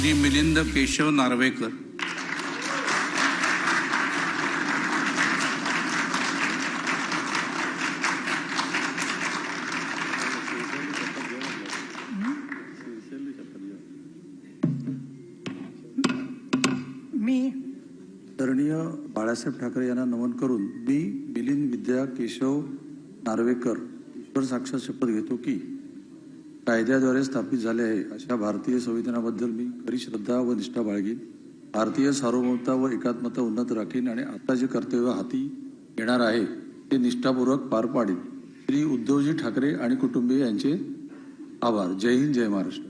श्री मिलिंद केशव नार्वेकर. मी बाळासाहेब ठाकरे यांना नमन करून मी मिलिंद विद्या केशव नार्वेकर ईश्वर साक्षात शपथ घेतो की कायद्याद्वारे स्थापित झाले आहे. अशा भारतीय संविधानाबद्दल मी खरी श्रद्धा व निष्ठा बाळगीन. भारतीय सार्वभौमता व एकात्मता उन्नत राखीन आणि आता जे कर्तव्य हाती येणार आहे ते निष्ठापूर्वक पार पाडीन. श्री उद्धवजी ठाकरे आणि कुटुंबीय यांचे आभार. जय हिंद जय महाराष्ट्र.